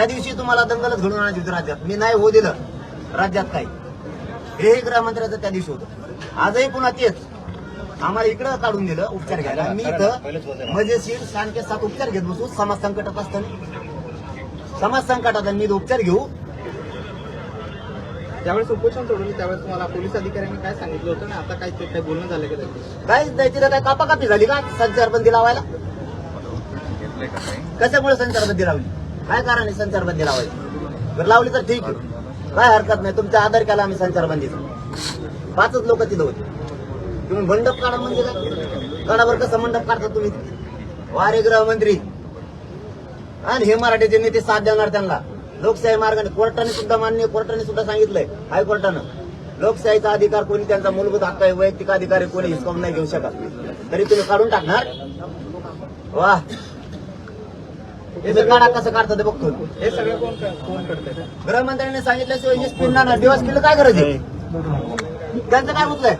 त्या दिवशी तुम्हाला दंगलच घडून आणायची होती राज्यात. मी नाही होऊ दिलं. राज्यात काही. हेही गृहमंत्र्याचं त्या दिवशी होतं. आजही पुन्हा तेच. आम्हाला इकडं काढून दिलं उपचार घ्यायला. मी इथं मजेशीर शांततेत सात उपचार घेत बसू. समाज संकटात असताना समाज संकटात मी उपचार घेऊ. ज्यावेळेस उपोषण सोडवलं त्यावेळेस तुम्हाला पोलीस अधिकाऱ्यांनी काय सांगितलं होतं? ना आता काय ते काय बोलणं झालं का? काय द्यायची काय कापाकापी झाली का? संचारबंदी लावायला? कशामुळे संचारबंदी लावली? काय कारण आहे संचारबंदी लावायची जर लावली तर ठीक आहे. काय हरकत नाही तुमचा आधार केला आम्ही संचारबंदीचा. पाचच लोक तिथं होते. तुम्ही मंडप काढा म्हणजे काय? काढावर कसं मंडप काढता तुम्ही? वारे गृहमंत्री आणि हे मराठीचे नेते साथ देणार त्यांना. लोकशाही मार्गाने कोर्टाने सुद्धा मान्य कोर्टाने सुद्धा सांगितलंय हायकोर्टानं. लोकशाहीचा अधिकार कोणी त्यांचा मूलभूत हक्क आहे वैयक्तिक अधिकार कोणी हिसकावून नाही घेऊ शकत. तरी तुम्ही काढून टाकणार? वा. हे काढा कसं ते बघतो. हे सगळं कोण कोण करतंय? गृहमंत्र्यांनी सांगितल्याशिवाय ना दिवस केलं काय गरज आहे? त्यांचं काय आहे?